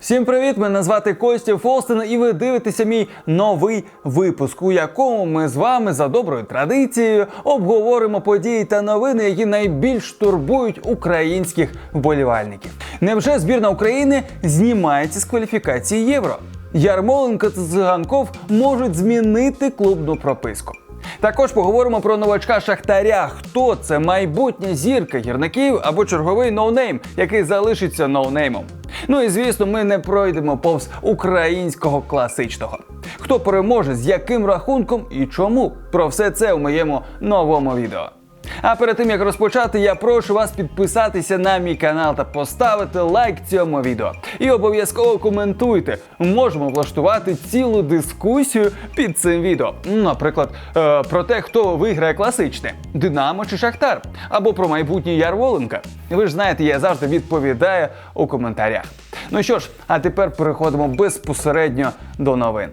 Всім привіт! Мене звати Костя Фолстен, і ви дивитеся мій новий випуск, у якому ми з вами за доброю традицією обговоримо події та новини, які найбільш турбують українських вболівальників. Невже збірна України знімається з кваліфікації євро? Ярмоленко та Циганков можуть змінити клубну прописку. Також поговоримо про новачка Шахтаря. Хто це майбутня зірка гірників або черговий ноунейм, який залишиться ноунеймом. Ну і звісно, ми не пройдемо повз українського класичного. Хто переможе, з яким рахунком і чому? Про все це у моєму новому відео. А перед тим як розпочати, я прошу вас підписатися на мій канал та поставити лайк цьому відео. І обов'язково коментуйте. Можемо влаштувати цілу дискусію під цим відео. Наприклад, е, про те, хто виграє класичне Динамо чи Шахтар, або про майбутній Ярволенка. Ви ж знаєте, я завжди відповідаю у коментарях. Ну що ж, а тепер переходимо безпосередньо до новин.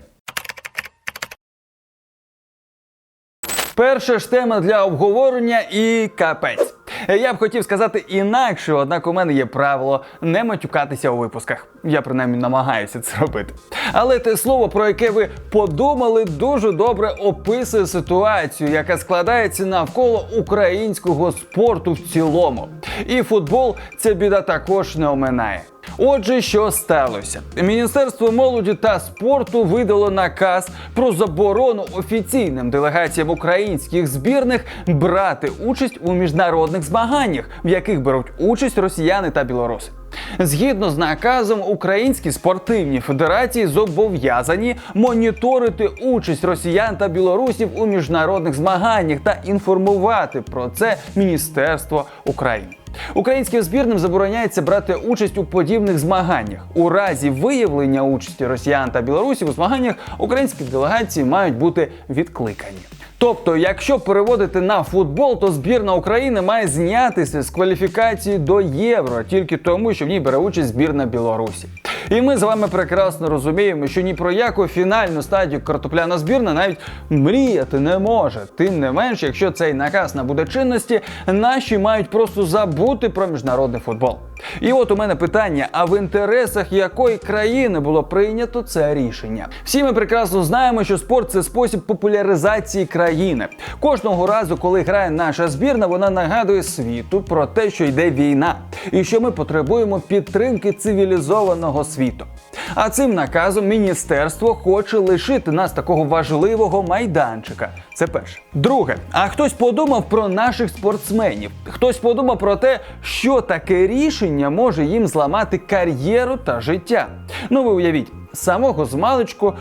Перша ж тема для обговорення і капець. Я б хотів сказати інакше, однак у мене є правило не матюкатися у випусках. Я принаймні намагаюся це робити. Але те слово, про яке ви подумали, дуже добре описує ситуацію, яка складається навколо українського спорту в цілому. І футбол ця біда також не оминає. Отже, що сталося? Міністерство молоді та спорту видало наказ про заборону офіційним делегаціям українських збірних брати участь у міжнародних змаганнях, в яких беруть участь росіяни та білоруси. Згідно з наказом, українські спортивні федерації зобов'язані моніторити участь росіян та білорусів у міжнародних змаганнях та інформувати про це Міністерство України. Українським збірним забороняється брати участь у подібних змаганнях. У разі виявлення участі росіян та білорусів у змаганнях українські делегації мають бути відкликані. Тобто, якщо переводити на футбол, то збірна України має знятися з кваліфікації до євро тільки тому, що в ній бере участь збірна Білорусі. І ми з вами прекрасно розуміємо, що ні про яку фінальну стадію картопляна збірна навіть мріяти не може. Тим не менш, якщо цей наказ набуде чинності, наші мають просто забути про міжнародний футбол. І от у мене питання: а в інтересах якої країни було прийнято це рішення? Всі ми прекрасно знаємо, що спорт це спосіб популяризації країни. Кожного разу, коли грає наша збірна, вона нагадує світу про те, що йде війна, і що ми потребуємо підтримки цивілізованого світу. А цим наказом міністерство хоче лишити нас такого важливого майданчика. Це перше. Друге, а хтось подумав про наших спортсменів. Хтось подумав про те, що таке рішення може їм зламати кар'єру та життя. Ну ви уявіть. Самого змалечку е,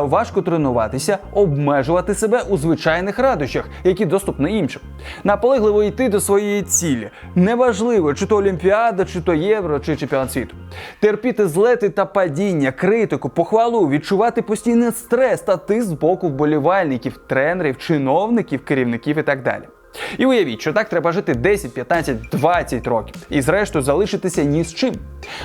важко тренуватися, обмежувати себе у звичайних радощах, які доступні іншим. Наполегливо йти до своєї цілі. Неважливо, чи то Олімпіада, чи то Євро, чи чемпіонат світу. Терпіти злети та падіння, критику, похвалу, відчувати постійний стрес та тиск з боку вболівальників, тренерів, чиновників, керівників і так далі. І уявіть, що так треба жити 10, 15, 20 років і зрештою залишитися ні з чим.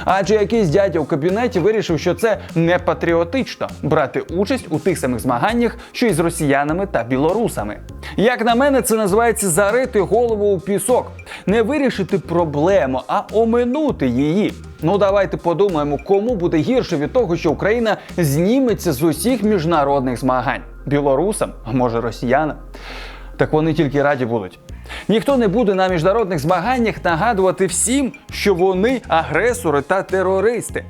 Адже якийсь дядя в кабінеті вирішив, що це не патріотично брати участь у тих самих змаганнях, що і з росіянами та білорусами. Як на мене, це називається зарити голову у пісок, не вирішити проблему, а оминути її. Ну давайте подумаємо, кому буде гірше від того, що Україна зніметься з усіх міжнародних змагань білорусам, а може росіянам так вони тільки раді будуть. Ніхто не буде на міжнародних змаганнях нагадувати всім, що вони агресори та терористи.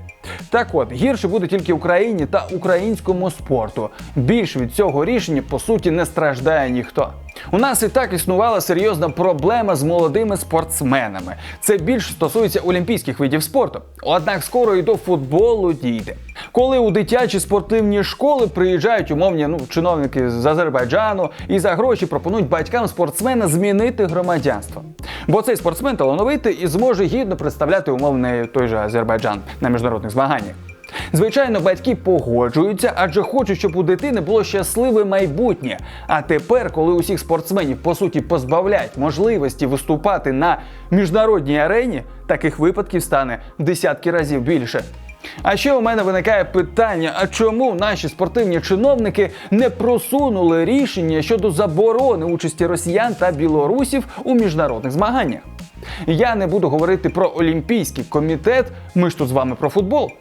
Так от, гірше буде тільки Україні та українському спорту. Більш від цього рішення по суті не страждає ніхто. У нас і так існувала серйозна проблема з молодими спортсменами. Це більш стосується олімпійських видів спорту. Однак скоро і до футболу дійде. Коли у дитячі спортивні школи приїжджають умовні ну, чиновники з Азербайджану і за гроші пропонують батькам спортсмена змінити громадянство. Бо цей спортсмен талановитий і зможе гідно представляти умовний той же Азербайджан на міжнародних змаганнях. Звичайно, батьки погоджуються, адже хочуть, щоб у дитини було щасливе майбутнє. А тепер, коли усіх спортсменів по суті позбавляють можливості виступати на міжнародній арені, таких випадків стане десятки разів більше. А ще у мене виникає питання: а чому наші спортивні чиновники не просунули рішення щодо заборони участі росіян та білорусів у міжнародних змаганнях? Я не буду говорити про Олімпійський комітет. Ми ж тут з вами про футбол.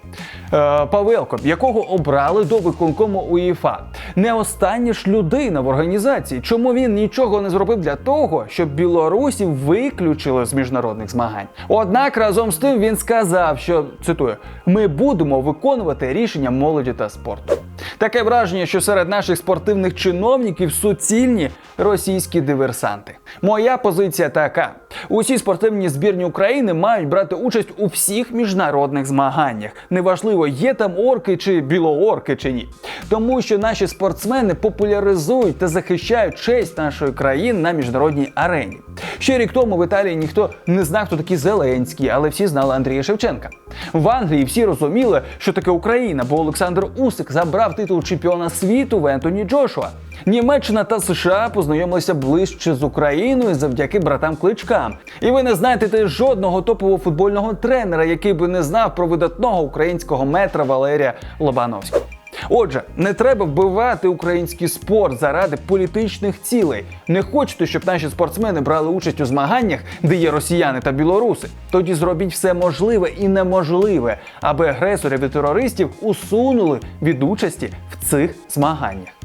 Е, Павелко, якого обрали до виконкому УЄФА. Не остання ж людина в організації. Чому він нічого не зробив для того, щоб білорусів виключили з міжнародних змагань? Однак разом з тим він сказав, що цитую: ми будемо виконувати рішення молоді та спорту. Таке враження, що серед наших спортивних чиновників суцільні російські диверсанти. Моя позиція така: усі спортивні збірні України мають брати участь у всіх міжнародних змаганнях. Неважливо, є там орки чи білоорки чи ні. Тому що наші спортсмени популяризують та захищають честь нашої країни на міжнародній арені. Ще рік тому в Італії ніхто не знав, хто такий Зеленський, але всі знали Андрія Шевченка. В Англії всі розуміли, що таке Україна, бо Олександр Усик забрав титул чемпіона світу в Ентоні Джошуа. Німеччина та США познайомилися ближче з Україною завдяки братам Кличкам. І ви не знаєте жодного топового футбольного тренера, який би не знав про видатного українського метра Валерія Лобановського. Отже, не треба вбивати український спорт заради політичних цілей. Не хочете, щоб наші спортсмени брали участь у змаганнях, де є росіяни та білоруси. Тоді зробіть все можливе і неможливе, аби агресорів і терористів усунули від участі в цих змаганнях.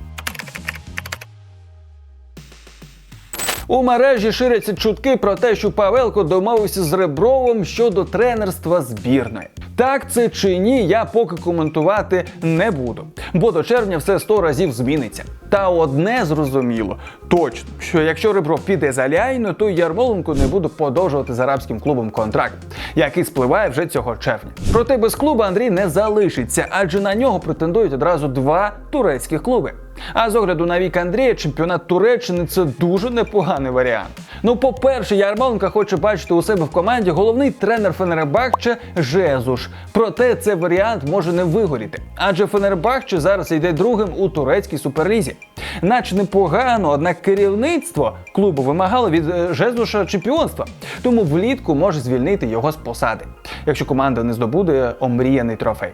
У мережі ширяться чутки про те, що Павелко домовився з Ребровим щодо тренерства збірної. Так це чи ні, я поки коментувати не буду, бо до червня все сто разів зміниться. Та одне зрозуміло, точно, що якщо Ребров піде за Ляйну, то Ярмоленко не буде подовжувати з арабським клубом контракт, який спливає вже цього червня. Проте без клубу Андрій не залишиться, адже на нього претендують одразу два турецьких клуби. А з огляду на вік Андрія, чемпіонат Туреччини це дуже непоганий варіант. Ну, по-перше, Ярмоленко хоче бачити у себе в команді головний тренер Фенербахче Жезуш. Проте цей варіант може не вигоріти, адже Фенербахче зараз йде другим у турецькій суперлізі. Наче непогано, однак керівництво клубу вимагало від е, Жезуша чемпіонства, тому влітку може звільнити його з посади, якщо команда не здобуде омріяний трофей.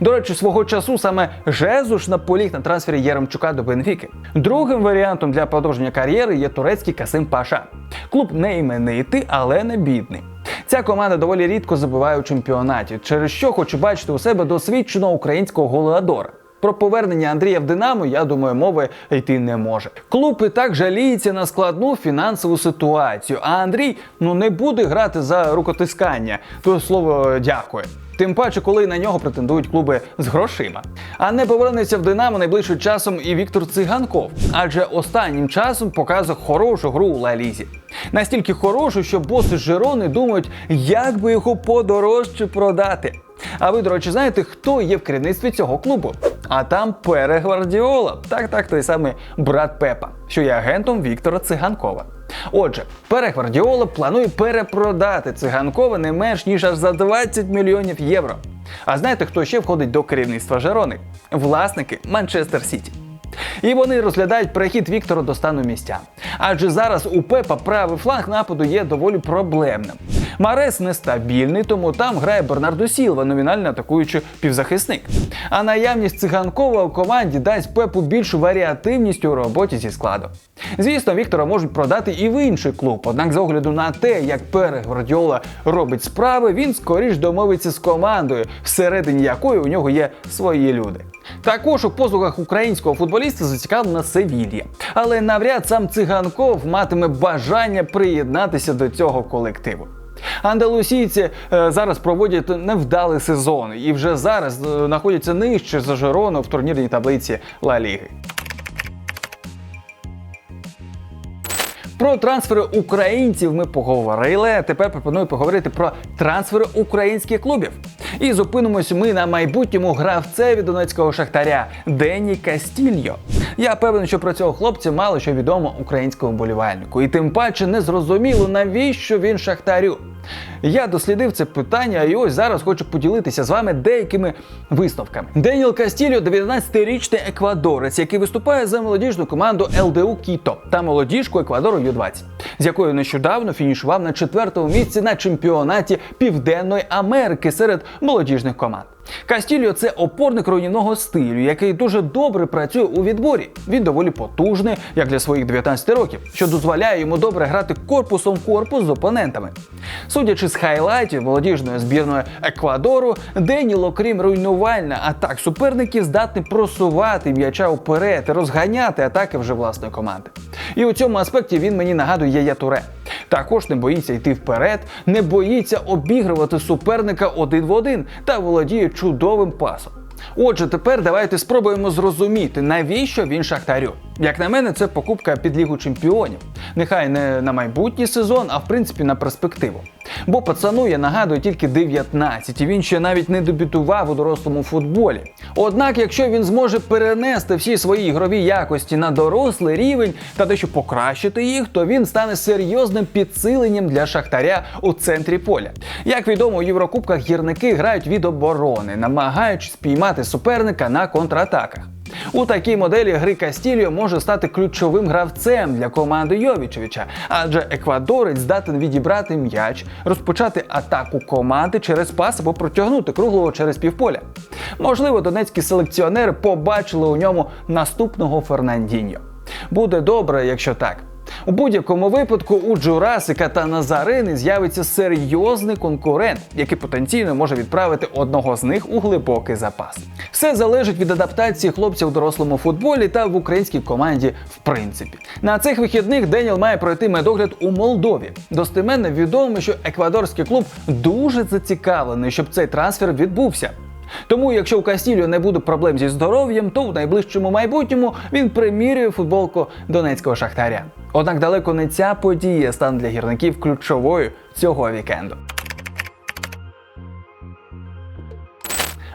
До речі, свого часу саме Жезуш наполіг на трансфері Єремчука до Бенфіки. Другим варіантом для продовження кар'єри є турецький Касим Паша. Клуб не іменитий, але не бідний. Ця команда доволі рідко забиває у чемпіонаті, через що хочу бачити у себе досвідченого українського голеадора. Про повернення Андрія в Динамо, я думаю, мови йти не може. Клуб і так жаліється на складну фінансову ситуацію. А Андрій ну не буде грати за рукотискання. То слово дякую. Тим паче, коли на нього претендують клуби з грошима. А не повернеться в Динамо найближчим часом і Віктор Циганков, адже останнім часом показує хорошу гру у Ла Лізі. Настільки хорошу, що боси Жирони думають, як би його подорожче продати. А ви, до речі, знаєте, хто є в керівництві цього клубу? А там Пере Гвардіола. Так, так, той самий брат Пепа, що є агентом Віктора Циганкова. Отже, перегвардіола планує перепродати циганкова не менш ніж аж за 20 мільйонів євро. А знаєте, хто ще входить до керівництва Жерони? Власники Манчестер Сіті. І вони розглядають перехід Віктора до стану місця. Адже зараз у Пепа правий фланг нападу є доволі проблемним. Марес нестабільний, тому там грає Бернардо Сілва, номінально атакуючи півзахисник. А наявність циганкова у команді дасть Пепу більшу варіативність у роботі зі складу. Звісно, Віктора можуть продати і в інший клуб, однак з огляду на те, як Пере Гвардіола робить справи, він скоріш домовиться з командою, всередині якої у нього є свої люди. Також у послугах українського футболіста зацікавлена Севілья. Але навряд сам циганков матиме бажання приєднатися до цього колективу. Андалусійці е, зараз проводять невдалий сезон і вже зараз е, знаходяться нижче за Жирону в турнірній таблиці Ла Ліги. Про трансфери українців ми поговорили. Тепер пропоную поговорити про трансфери українських клубів. І зупинимось ми на майбутньому гравцеві донецького шахтаря Дені Кастільо. Я певен, що про цього хлопця мало що відомо українському болівальнику, і тим паче не зрозуміло, навіщо він шахтарю. Я дослідив це питання і ось зараз хочу поділитися з вами деякими висновками. Деніел Кастільо 19-річний еквадорець, який виступає за молодіжну команду ЛДУ Кіто та молодіжку Еквадору Ю-20, з якою нещодавно фінішував на четвертому місці на чемпіонаті Південної Америки серед молодіжних команд. Кастільо це опорник руйнівного стилю, який дуже добре працює у відборі. Він доволі потужний, як для своїх 19 років, що дозволяє йому добре грати корпусом корпус з опонентами. Судячи з хайлайтів молодіжної збірної Еквадору, Деніл, окрім руйнувальна атак суперників, здатний просувати м'яча вперед розганяти атаки вже власної команди. І у цьому аспекті він мені нагадує Туре. Також не боїться йти вперед, не боїться обігрувати суперника один в один та володіє чудовим пасом. Отже, тепер давайте спробуємо зрозуміти, навіщо він шахтарю. Як на мене, це покупка під лігу чемпіонів. Нехай не на майбутній сезон, а в принципі на перспективу. Бо пацану я нагадую тільки 19, і він ще навіть не дебютував у дорослому футболі. Однак, якщо він зможе перенести всі свої ігрові якості на дорослий рівень та дещо покращити їх, то він стане серйозним підсиленням для шахтаря у центрі поля. Як відомо, у Єврокубках гірники грають від оборони, намагаючись спіймати суперника на контратаках. У такій моделі гри Кастільо може стати ключовим гравцем для команди Йовічевича, адже еквадорець здатен відібрати м'яч, розпочати атаку команди через пас або протягнути круглого через півполя. Можливо, донецькі селекціонери побачили у ньому наступного Фернандіньо. Буде добре, якщо так. У будь-якому випадку у Джурасика та Назарини з'явиться серйозний конкурент, який потенційно може відправити одного з них у глибокий запас. Все залежить від адаптації хлопців у дорослому футболі та в українській команді, в принципі. На цих вихідних Деніел має пройти медогляд у Молдові. Достеменно відомо, що еквадорський клуб дуже зацікавлений, щоб цей трансфер відбувся. Тому, якщо у Кастілю не буде проблем зі здоров'ям, то в найближчому майбутньому він примірює футболку донецького шахтаря. Однак далеко не ця подія стане для гірників ключовою цього вікенду.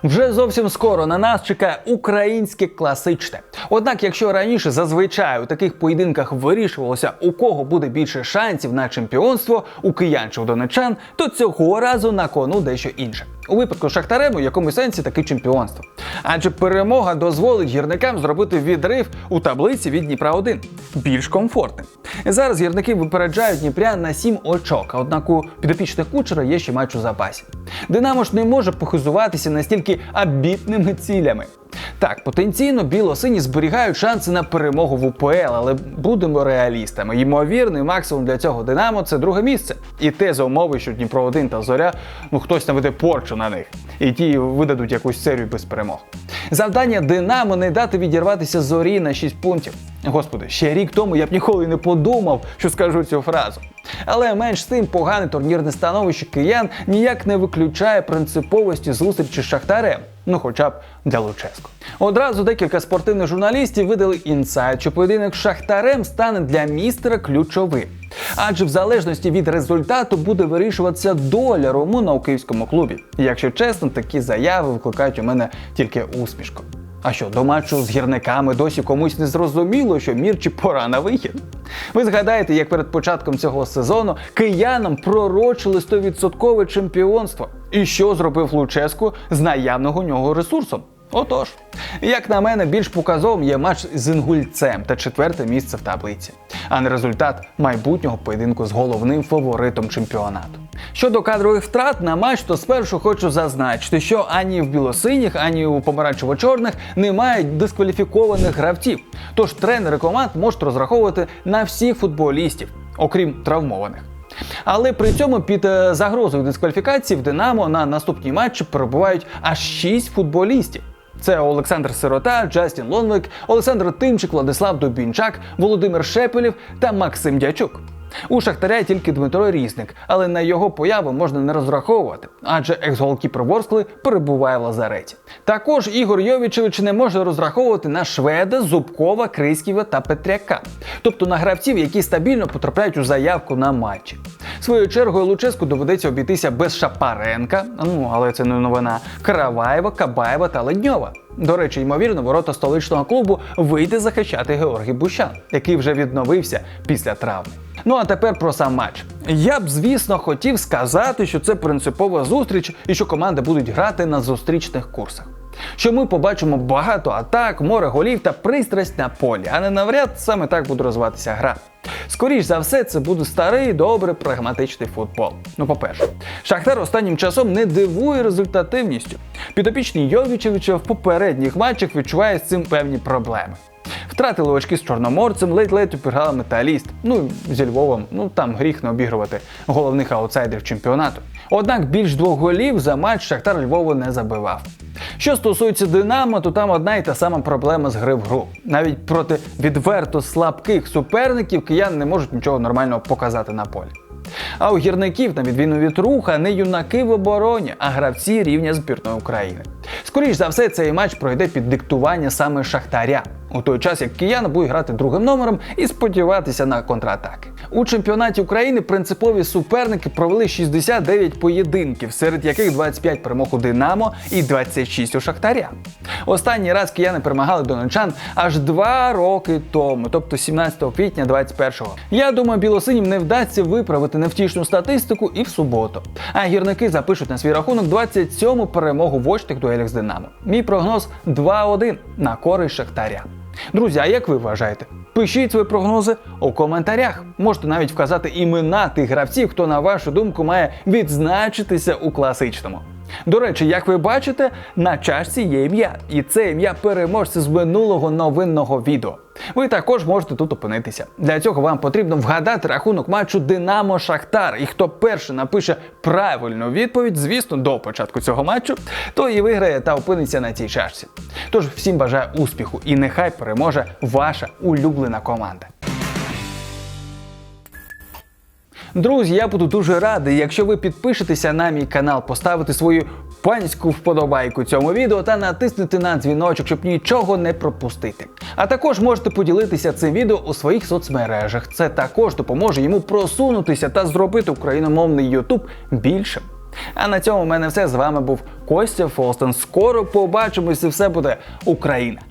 Вже зовсім скоро на нас чекає українське класичне. Однак, якщо раніше зазвичай у таких поєдинках вирішувалося, у кого буде більше шансів на чемпіонство, у киян чи у донечан, то цього разу на кону дещо інше. У випадку Шахтарем у якомусь сенсі таки чемпіонство. Адже перемога дозволить гірникам зробити відрив у таблиці від Дніпра 1 більш комфортним. Зараз гірники випереджають Дніпря на 7 очок, однак у підопічних кучера є ще матч у запасі. Динамо ж не може похизуватися настільки амбітними цілями. Так, потенційно біло-сині зберігають шанси на перемогу в УПЛ, але будемо реалістами. Ймовірний максимум для цього Динамо це друге місце. І те за умови, що Дніпро 1 та Зоря, ну хтось наведе порчу на них, і ті видадуть якусь серію без перемог. Завдання Динамо не дати відірватися зорі на 6 пунктів. Господи, ще рік тому я б ніколи не подумав, що скажу цю фразу. Але менш з тим погане турнірне становище киян ніяк не виключає принциповості зустрічі з Шахтарем. Ну, хоча б для Луческо. Одразу декілька спортивних журналістів видали інсайт, що поєдинок з Шахтарем стане для містера ключовим. Адже в залежності від результату буде вирішуватися доля румуна у київському клубі. Якщо чесно, такі заяви викликають у мене тільки усмішку. А що, до матчу з гірниками досі комусь не зрозуміло, що Мірчі пора на вихід? Ви згадаєте, як перед початком цього сезону киянам пророчили 100% чемпіонство. І що зробив Луческу з наявного нього ресурсом? Отож, як на мене, більш показовим є матч з інгульцем та четверте місце в таблиці, а не результат майбутнього поєдинку з головним фаворитом чемпіонату. Щодо кадрових втрат на матч, то спершу хочу зазначити, що ані в білосиніх, ані у помаранчево-чорних немає дискваліфікованих гравців. Тож тренери команд можуть розраховувати на всіх футболістів, окрім травмованих. Але при цьому під е, загрозою дискваліфікації в Динамо на наступні матчі перебувають аж 6 футболістів. Це Олександр Сирота, Джастін Лонвик, Олександр Тимчик, Владислав Дубінчак, Володимир Шепелєв та Максим Дячук. У Шахтаря тільки Дмитро Різник, але на його появу можна не розраховувати, адже екс-голкіпер Ворскли перебуває в лазареті. Також Ігор Йовічевич не може розраховувати на Шведа, Зубкова, Криськіва та Петряка, тобто на гравців, які стабільно потрапляють у заявку на матчі. Своєю чергою Луческу доведеться обійтися без Шапаренка, ну але це не новина, Караваєва, Кабаєва та Ледньова. До речі, ймовірно, ворота столичного клубу вийде захищати Георгій Бущан, який вже відновився після травми. Ну а тепер про сам матч. Я б, звісно, хотів сказати, що це принципова зустріч і що команди будуть грати на зустрічних курсах. Що ми побачимо багато атак, море голів та пристрасть на полі, а не навряд саме так буде розвиватися гра. Скоріш за все, це буде старий, добрий, прагматичний футбол. Ну, по-перше, Шахтар останнім часом не дивує результативністю. Підопічний Йовічевича в попередніх матчах відчуває з цим певні проблеми. Втратили очки з чорноморцем, ледь-ледь обіграли металіст. Ну зі Львовом, ну там гріх не обігрувати головних аутсайдерів чемпіонату. Однак більш двох голів за матч Шахтар Львову не забивав. Що стосується Динамо, то там одна і та сама проблема з гри в гру. Навіть проти відверто слабких суперників киян не можуть нічого нормального показати на полі. А у гірників, на відміну від руха, не юнаки в обороні, а гравці рівня збірної України. Скоріш за все, цей матч пройде під диктування саме Шахтаря. У той час, як кияни будуть грати другим номером і сподіватися на контратаки. У чемпіонаті України принципові суперники провели 69 поєдинків, серед яких 25 перемог у Динамо і 26 у Шахтаря. Останній раз кияни перемагали донечан аж два роки тому, тобто 17 квітня 21-го. Я думаю, білосинім не вдасться виправити невтішну статистику і в суботу. А гірники запишуть на свій рахунок 27-му перемогу в очних дуелях з Динамо. Мій прогноз 2-1 на користь Шахтаря. Друзі, а як ви вважаєте? Пишіть свої прогнози у коментарях. Можете навіть вказати імена тих гравців, хто, на вашу думку, має відзначитися у класичному. До речі, як ви бачите, на чашці є ім'я, і це ім'я переможця з минулого новинного відео. Ви також можете тут опинитися. Для цього вам потрібно вгадати рахунок матчу Динамо Шахтар. І хто перший напише правильну відповідь, звісно, до початку цього матчу, то і виграє та опиниться на цій чашці. Тож всім бажаю успіху і нехай переможе ваша улюблена команда. Друзі, я буду дуже радий, якщо ви підпишетеся на мій канал, поставите свою панську вподобайку цьому відео та натиснете на дзвіночок, щоб нічого не пропустити. А також можете поділитися цим відео у своїх соцмережах. Це також допоможе йому просунутися та зробити україномовний YouTube більшим. А на цьому в мене все з вами був Костя Фолстон. Скоро побачимось і все буде Україна!